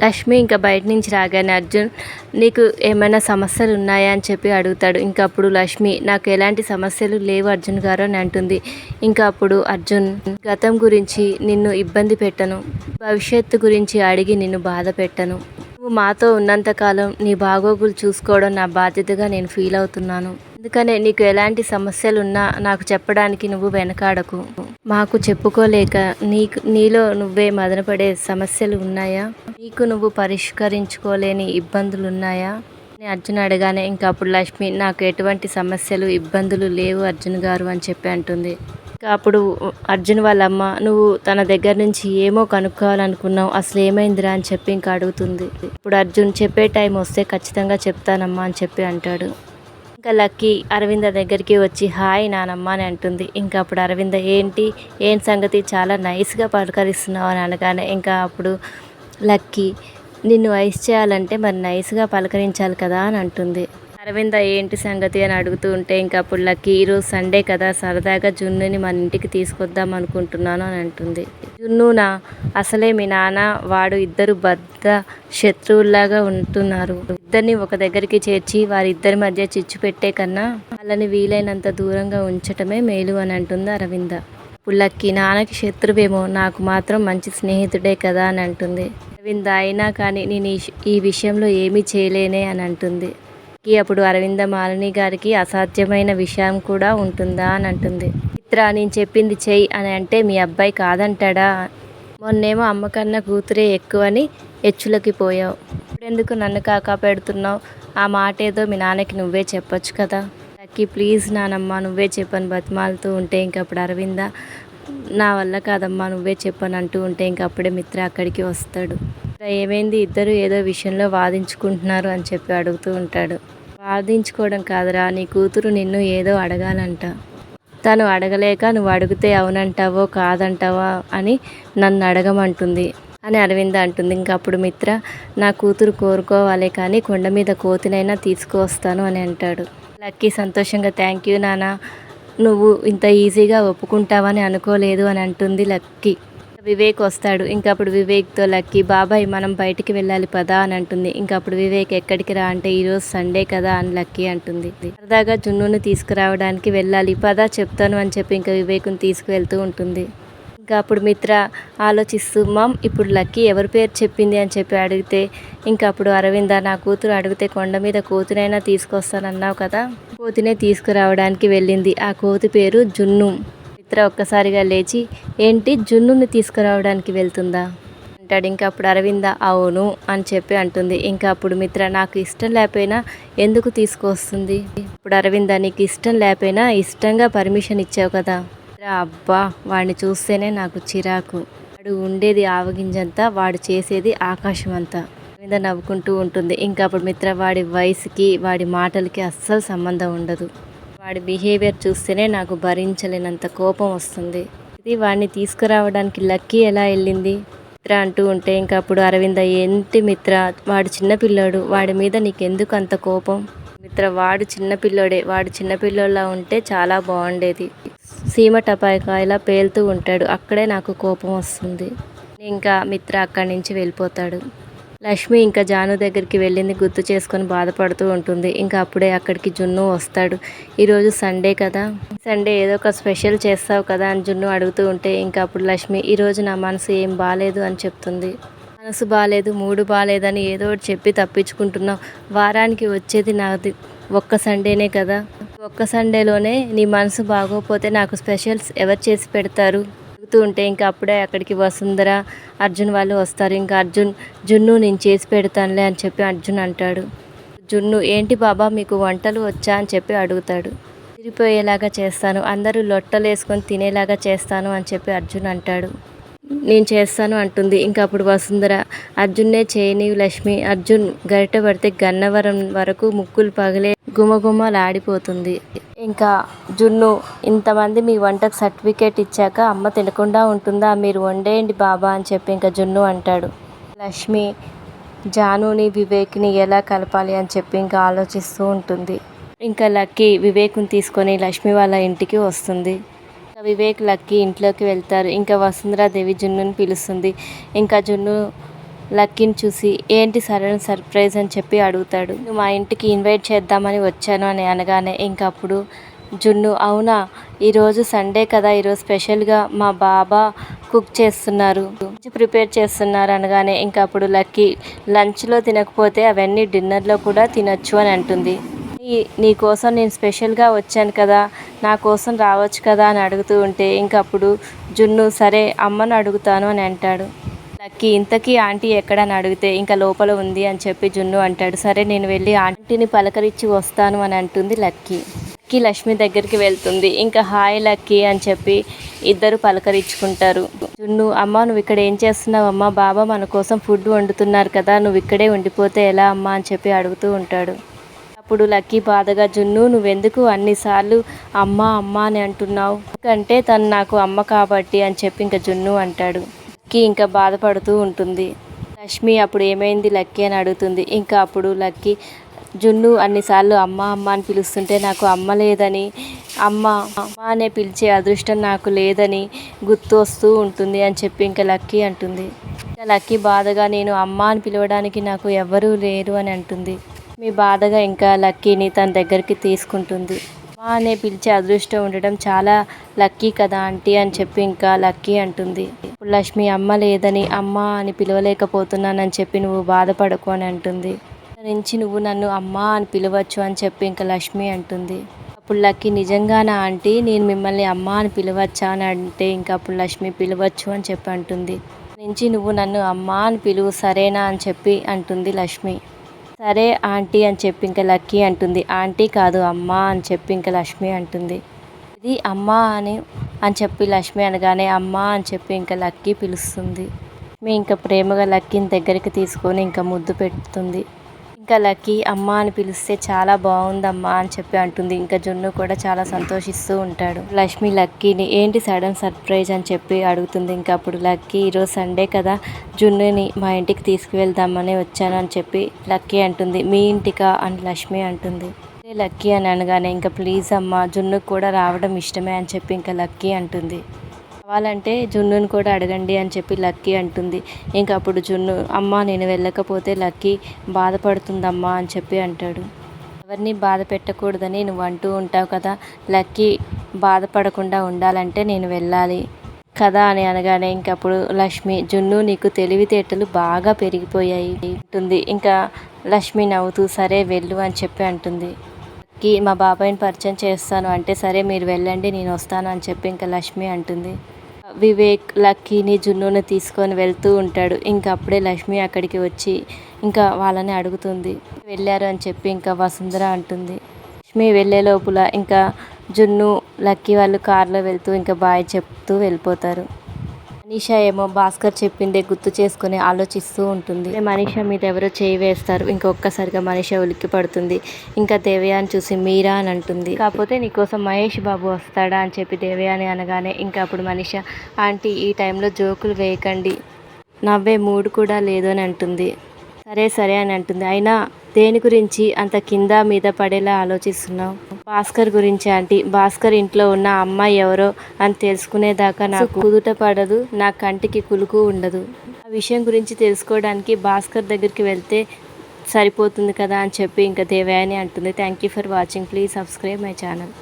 లక్ష్మి ఇంకా బయట నుంచి రాగానే అర్జున్ నీకు ఏమైనా సమస్యలు ఉన్నాయా? అని చెప్పి అడుగుతాడు. ఇంకా అప్పుడు లక్ష్మి నాకు ఎలాంటి సమస్యలు లేవు అర్జున్ గారు అని అంటుంది. ఇంకా అప్పుడు అర్జున్ గతం గురించి నిన్ను ఇబ్బంది పెట్టను. భవిష్యత్తు గురించి అడిగి నిన్ను బాధ పెట్టను. నువ్వు మాతో ఉన్నంతకాలం నీ బాగోగులు చూసుకోవడం నా బాధ్యతగా నేను ఫీల్ అవుతున్నాను. అందుకనే నీకు ఎలాంటి సమస్యలు ఉన్నా నాకు చెప్పడానికి నువ్వు వెనకాడకు. మాకు చెప్పుకోలేక నీకు నీలో నువ్వే మదనపడే సమస్యలు ఉన్నాయా? నీకు నువ్వు పరిష్కరించుకోలేని ఇబ్బందులు ఉన్నాయా అని అర్జున్ అడగానే ఇంకా అప్పుడు లక్ష్మి నాకు ఎటువంటి సమస్యలు ఇబ్బందులు లేవు అర్జున్ గారు అని చెప్పి అంటుంది. ఇంకా అప్పుడు అర్జున్ వాళ్ళ అమ్మ నువ్వు తన దగ్గర నుంచి ఏమో కనుక్కోవాలనుకున్నావు అసలు ఏమైందిరా అని చెప్పి ఇంకా అడుగుతుంది. ఇప్పుడు అర్జున్ చెప్పే టైం వస్తే ఖచ్చితంగా చెప్తానమ్మా అని చెప్పి అంటాడు. ఇంకా లక్కీ అరవింద దగ్గరికి వచ్చి హాయ్ నానమ్మ అని అంటుంది. ఇంకా అప్పుడు అరవింద ఏంటి? ఏం సంగతి? చాలా నైస్గా పలకరిస్తున్నావు అని అనగానే ఇంకా అప్పుడు లక్కీ నిన్ను ఐస్ చేయాలంటే మరి నైస్గా పలకరించాలి కదా అని అంటుంది. అరవింద ఏంటి సంగతి అని అడుగుతూ ఉంటే ఇంకా అప్పుడు లక్కీ ఈరోజు సండే కదా సరదాగా జున్నుని మన ఇంటికి తీసుకొద్దాం అనుకుంటున్నాను అని అంటుంది. జున్నునా అసలే మీ నాన్న వాడు ఇద్దరు బద్ద శత్రువుల్లాగా ఉంటున్నారు. ఇద్దరిని ఒక దగ్గరికి చేర్చి వారిద్దరి మధ్య చిచ్చు పెట్టే కన్నా వాళ్ళని వీలైనంత దూరంగా ఉంచటమే మేలు అని అంటుంది అరవింద. పుల్లక్కి నాన్నకి శత్రువేమో నాకు మాత్రం మంచి స్నేహితుడే కదా అని అంటుంది. అరవింద అయినా కానీ నేను ఈ- ఈ విషయంలో ఏమీ చేయలేనే అని అంటుంది. కి అప్పుడు అరవింద మాలిని గారికి అసాధ్యమైన విషయం కూడా ఉంటుందా అని అంటుంది. చిత్ర నేను చెప్పింది చెయ్యి అని అంటే మీ అబ్బాయి కాదంటాడా? మొన్నేమో అమ్మ కన్నా కూతురే ఎక్కువని ఎచ్చులకి పోయావు. ఎందుకు నన్ను కాకా పెడుతున్నావు? ఆ మాట ఏదో మీ నాన్నకి నువ్వే చెప్పొచ్చు కదా. లక్కీ ప్లీజ్ నానమ్మ నువ్వే చెప్పని. బతిమాలుతూ ఉంటే ఇంకప్పుడు అరవింద నా వల్ల కాదమ్మా నువ్వే చెప్పని అంటూ ఉంటే ఇంక అప్పుడే మిత్ర అక్కడికి వస్తాడు. ఏమైంది? ఇద్దరు ఏదో విషయంలో వాదించుకుంటున్నారు అని చెప్పి అడుగుతూ ఉంటాడు. ప్రార్థించుకోవడం కాదురా నీ కూతురు నిన్ను ఏదో అడగాలంట. తను అడగలేక నువ్వు అడిగితే అవునంటావో కాదంటావా అని నన్ను అడగమంటుంది అని అరవింద అంటుంది. ఇంకప్పుడు మిత్ర నా కూతురు కోరుకోవాలి కానీ కొండ మీద కోతినైనా తీసుకువస్తాను అని అంటాడు. లక్కీ సంతోషంగా థ్యాంక్ యూ నాన్న నువ్వు ఇంత ఈజీగా ఒప్పుకుంటావని అనుకోలేదు అని అంటుంది లక్కీ. వివేక్ వస్తాడు. ఇంకా అప్పుడు వివేక్తో లక్కీ బాబాయ్ మనం బయటికి వెళ్ళాలి పదా అని అంటుంది. ఇంకా అప్పుడు వివేక్ ఎక్కడికి రా అంటే ఈరోజు సండే కదా అని లక్కీ అంటుంది. సరదాగా జున్నును తీసుకురావడానికి వెళ్ళాలి పదా చెప్తాను అని చెప్పి ఇంకా వివేక్ను తీసుకువెళ్తూ ఉంటుంది. ఇంకా అప్పుడు మిత్ర ఆలోచిస్తూ మామ్ ఇప్పుడు లక్కీ ఎవరి పేరు చెప్పింది అని చెప్పి అడిగితే ఇంకా అప్పుడు అరవింద నా కూతురు అడిగితే కొండ మీద కోతునైనా తీసుకొస్తానన్నావు కదా? కోతినే తీసుకురావడానికి వెళ్ళింది. ఆ కోతి పేరు జున్ను. మిత్ర ఒక్కసారిగా లేచి ఏంటి జున్నుని తీసుకురావడానికి వెళ్తుందా? అంటాడు. ఇంకా అప్పుడు అరవింద అవును అని చెప్పి అంటుంది. ఇంకా అప్పుడు మిత్ర నాకు ఇష్టం లేకపోయినా ఎందుకు తీసుకొస్తుంది? ఇప్పుడు అరవింద నీకు ఇష్టం లేకపోయినా ఇష్టంగా పర్మిషన్ ఇచ్చావు కదా. అబ్బా వాడిని చూస్తేనే నాకు చిరాకు. వాడు ఉండేది ఆవగింజంతా వాడు చేసేది ఆకాశం అంతా మీద నవ్వుకుంటూ ఉంటుంది. ఇంకా అప్పుడు మిత్ర వాడి వయసుకి వాడి మాటలకి అస్సలు సంబంధం ఉండదు. వాడి బిహేవియర్ చూస్తేనే నాకు భరించలేనంత కోపం వస్తుంది. ఇది వాడిని తీసుకురావడానికి లక్కీ ఎలా వెళ్ళింది? మిత్ర అంటూ ఉంటే ఇంకా అప్పుడు అరవింద ఏంటి మిత్ర? వాడు చిన్నపిల్లాడు వాడి మీద నీకెందుకు అంత కోపం? మిత్ర వాడు చిన్నపిల్లోడే వాడు చిన్నపిల్లోలా ఉంటే చాలా బాగుండేది. సీమ టపాయకాయలా పేలుతూ ఉంటాడు అక్కడే నాకు కోపం వస్తుంది. ఇంకా మిత్ర అక్కడి నుంచి వెళ్ళిపోతాడు. లక్ష్మి ఇంకా జాను దగ్గరికి వెళ్ళింది గుర్తు చేసుకొని బాధపడుతూ ఉంటుంది. ఇంకా అప్పుడే అక్కడికి జున్ను వస్తాడు. ఈరోజు సండే కదా. సండే ఏదో ఒక స్పెషల్ చేస్తావు కదా అని జున్ను అడుగుతూ ఉంటే ఇంకా అప్పుడు లక్ష్మి ఈరోజు నా మనసు ఏం బాగాలేదు అని చెప్తుంది. మనసు బాగాలేదు మూడు బాగాలేదని ఏదో ఒకటి చెప్పి తప్పించుకుంటున్నావు. వారానికి వచ్చేది నాది ఒక్క సండేనే కదా. ఒక్క సండేలోనే నీ మనసు బాగోపోతే నాకు స్పెషల్స్ ఎవరు చేసి పెడతారు? చెప్తూ ఉంటే ఇంకా అప్పుడే అక్కడికి వసుంధర అర్జున్ వాళ్ళు వస్తారు. ఇంకా అర్జున్ జున్ను నేను చేసి పెడతానులే అని చెప్పి అర్జున్ అంటాడు. జున్ను ఏంటి బాబా మీకు వంటలు వచ్చా? అని చెప్పి అడుగుతాడు. తిరిపోయేలాగా చేస్తాను. అందరూ లొట్టలు వేసుకొని తినేలాగా చేస్తాను అని చెప్పి అర్జున్ అంటాడు. నేను చేస్తాను అంటుంది. ఇంకా అప్పుడు వసుంధర అర్జున్నే చేయని లక్ష్మి. అర్జున్ గరిట పడితే గన్నవరం వరకు ముక్కులు పగిలే గుమగుమలాడిపోతుంది. ఇంకా జున్ను ఇంతమంది మీ వంటకు సర్టిఫికేట్ ఇచ్చాక అమ్మ తినకుండా ఉంటుందా? మీరు వండేయండి బాబా అని చెప్పి ఇంకా జున్ను అంటాడు. లక్ష్మి జానుని వివేక్ని ఎలా కలపాలి అని చెప్పి ఇంకా ఆలోచిస్తూ ఉంటుంది. ఇంకా లక్కీ వివేక్ని తీసుకొని లక్ష్మి వాళ్ళ ఇంటికి వస్తుంది. ఇంకా వివేక్ లక్కీ ఇంట్లోకి వెళ్తారు. ఇంకా వసుంధరాదేవి జున్నుని పిలుస్తుంది. ఇంకా జున్ను లక్కీని చూసి ఏంటి సరైన సర్ప్రైజ్ అని చెప్పి అడుగుతాడు. మా ఇంటికి ఇన్వైట్ చేద్దామని వచ్చాను అని అనగానే ఇంకప్పుడు జున్ను అవునా? ఈరోజు సండే కదా ఈరోజు స్పెషల్గా మా బాబా కుక్ చేస్తున్నారు. లంచ్ ప్రిపేర్ చేస్తున్నారు అనగానే ఇంకా అప్పుడు లక్కీ లంచ్లో తినకపోతే అవన్నీ డిన్నర్లో కూడా తినొచ్చు అని అంటుంది. "నీ- కోసం నేను స్పెషల్గా వచ్చాను కదా నా కోసం రావచ్చు కదా అని అడుగుతూ ఉంటే ఇంక అప్పుడు జున్ను సరే అమ్మను అడుగుతాను అని అంటాడు. కి ఇంతకీ ఆంటీ ఎక్కడ అని అడిగితే ఇంకా లోపల ఉంది అని చెప్పి జున్ను అంటాడు. సరే నేను వెళ్ళి ఆంటీని పలకరించి వస్తాను అని అంటుంది లక్కీ. లక్కీ లక్ష్మి దగ్గరికి వెళ్తుంది. ఇంకా హాయ్ లక్కీ అని చెప్పి ఇద్దరు పలకరించుకుంటారు. జున్ను అమ్మ నువ్వు ఇక్కడ ఏం చేస్తున్నావు అమ్మ? బాబా మన కోసం ఫుడ్ వండుతున్నారు కదా నువ్వు ఇక్కడే ఉండిపోతే ఎలా అమ్మా? అని చెప్పి అడుగుతూ ఉంటాడు. అప్పుడు లక్కీ బాధగా జున్ను నువ్వెందుకు అన్నిసార్లు అమ్మ అమ్మ అని అంటున్నావు? ఎందుకంటే తను నాకు అమ్మ కాబట్టి అని చెప్పి ఇంకా జున్ను అంటాడు. లక్కీ ఇంకా బాధపడుతూ ఉంటుంది. లక్ష్మి అప్పుడు ఏమైంది? లక్కీ అని అడుగుతుంది. ఇంకా అప్పుడు లక్కీ జున్ను అన్నిసార్లు అమ్మ అమ్మ అని పిలుస్తుంటే నాకు అమ్మ లేదని అమ్మ అమ్మ అనే పిలిచే అదృష్టం నాకు లేదని గుర్తు వస్తూ ఉంటుంది అని చెప్పి ఇంకా లక్కీ అంటుంది. ఇంకా లక్కీ బాధగా నేను అమ్మ అని పిలవడానికి నాకు ఎవ్వరూ లేరు అని అంటుంది. మీ బాధగా ఇంకా లక్కీని తన దగ్గరికి తీసుకుంటుంది. అమ్మా అనే పిలిచే అదృష్టం ఉండడం చాలా లక్కీ కదా ఆంటీ అని చెప్పి ఇంకా లక్కీ అంటుంది. ఇప్పుడు లక్ష్మి అమ్మ లేదని అమ్మ అని పిలవలేకపోతున్నానని చెప్పి నువ్వు బాధపడకు అని అంటుంది. నుంచి నువ్వు నన్ను అమ్మ అని పిలవచ్చు అని చెప్పి ఇంకా లక్ష్మి అంటుంది. అప్పుడు లక్కీ నిజంగానా ఆంటీ? నేను మిమ్మల్ని అమ్మ అని పిలవచ్చా అని అంటే ఇంకా అప్పుడు లక్ష్మి పిలవచ్చు అని చెప్పి అంటుంది. నుంచి నువ్వు నన్ను అమ్మ అని పిలువు సరేనా అని చెప్పి అంటుంది లక్ష్మి. సరే ఆంటీ అని చెప్పి ఇంకా లక్కీ అంటుంది. ఆంటీ కాదు అమ్మ అని చెప్పి ఇంకా లక్ష్మి అంటుంది. ఇది అమ్మ అని అని చెప్పి లక్ష్మి అనగానే అమ్మ అని చెప్పి ఇంకా లక్కీ పిలుస్తుంది. మీ ఇంకా ప్రేమగా లక్కీని దగ్గరికి తీసుకొని ఇంకా ముద్దు పెడుతుంది. ఇంకా లక్కీ అమ్మ అని పిలిస్తే చాలా బాగుందమ్మా అని చెప్పి అంటుంది. ఇంకా జున్ను కూడా చాలా సంతోషిస్తూ ఉంటాడు. లక్ష్మి లక్కీని ఏంటి సడన్ సర్ప్రైజ్ అని చెప్పి అడుగుతుంది. ఇంకా అప్పుడు లక్కీ ఈరోజు సండే కదా జున్నుని మా ఇంటికి తీసుకువెళ్దామని వచ్చాను అని చెప్పి లక్కీ అంటుంది. మీ ఇంటికా అని లక్ష్మి అంటుంది. లక్కీ అని అనగానే ఇంకా ప్లీజ్ అమ్మ జున్నుకు కూడా రావడం ఇష్టమే అని చెప్పి ఇంకా లక్కీ అంటుంది. కావాలంటే జున్నుని కూడా అడగండి అని చెప్పి లక్కీ అంటుంది. ఇంకా అప్పుడు జున్ను అమ్మ నేను వెళ్ళకపోతే లక్కీ బాధపడుతుందమ్మా అని చెప్పి అంటాడు. ఎవరిని బాధ పెట్టకూడదని నువ్వు అంటూ ఉంటావు కదా లక్కీ బాధపడకుండా ఉండాలంటే నేను వెళ్ళాలి కదా అని అనగానే ఇంకప్పుడు లక్ష్మి జున్ను నీకు తెలివితేటలు బాగా పెరిగిపోయాయి ఉంటుంది ఇంకా లక్ష్మి నవ్వుతూ సరే వెళ్ళు అని చెప్పి అంటుంది. కి మా బాబాయ్ని పరిచయం చేస్తాను అంటే సరే మీరు వెళ్ళండి నేను వస్తాను అని చెప్పి ఇంకా లక్ష్మి అంటుంది. వివేక్ లక్కీని జున్నుని తీసుకొని వెళ్తూ ఉంటాడు. ఇంకా అప్పుడే లక్ష్మి అక్కడికి వచ్చి ఇంకా వాళ్ళని అడుగుతుంది. వెళ్ళారు అని చెప్పి ఇంకా వసుంధర అంటుంది. లక్ష్మి వెళ్ళే లోపల ఇంకా జున్ను లక్కీ వాళ్ళు కార్లో వెళ్తూ ఇంకా బాయ్ చెప్తూ వెళ్ళిపోతారు. మనీషా ఏమో భాస్కర్ చెప్పిందే గుర్తు చేసుకుని ఆలోచిస్తూ ఉంటుంది. మనీషా మీద ఎవరో చేయి వేస్తారు. ఇంకొకసారిగా మనీషా ఉలిక్కి పడుతుంది. ఇంకా దేవయాని చూసి మీరా అని అంటుంది. కాకపోతే నీకోసం మహేష్ బాబు వస్తాడా అని చెప్పి దేవయాని అనగానే ఇంకా అప్పుడు మనీషా ఆంటీ ఈ టైంలో జోకులు వేయకండి. నవ్వే మూడు కూడా లేదు అని అంటుంది. సరే సరే అని అంటుంది. అయినా దేని గురించి అంత కింద మీద పడేలా ఆలోచిస్తున్నావు? భాస్కర్ గురించి ఆంటీ. భాస్కర్ ఇంట్లో ఉన్న అమ్మాయి ఎవరో అని తెలుసుకునేదాకా నాకు కుదుట పడదు నా కంటికి కులుకు ఉండదు. ఆ విషయం గురించి తెలుసుకోవడానికి భాస్కర్ దగ్గరికి వెళ్తే సరిపోతుంది కదా అని చెప్పి ఇంకా దేవయాని అంటుంది. Thank you for watching. Please subscribe my channel.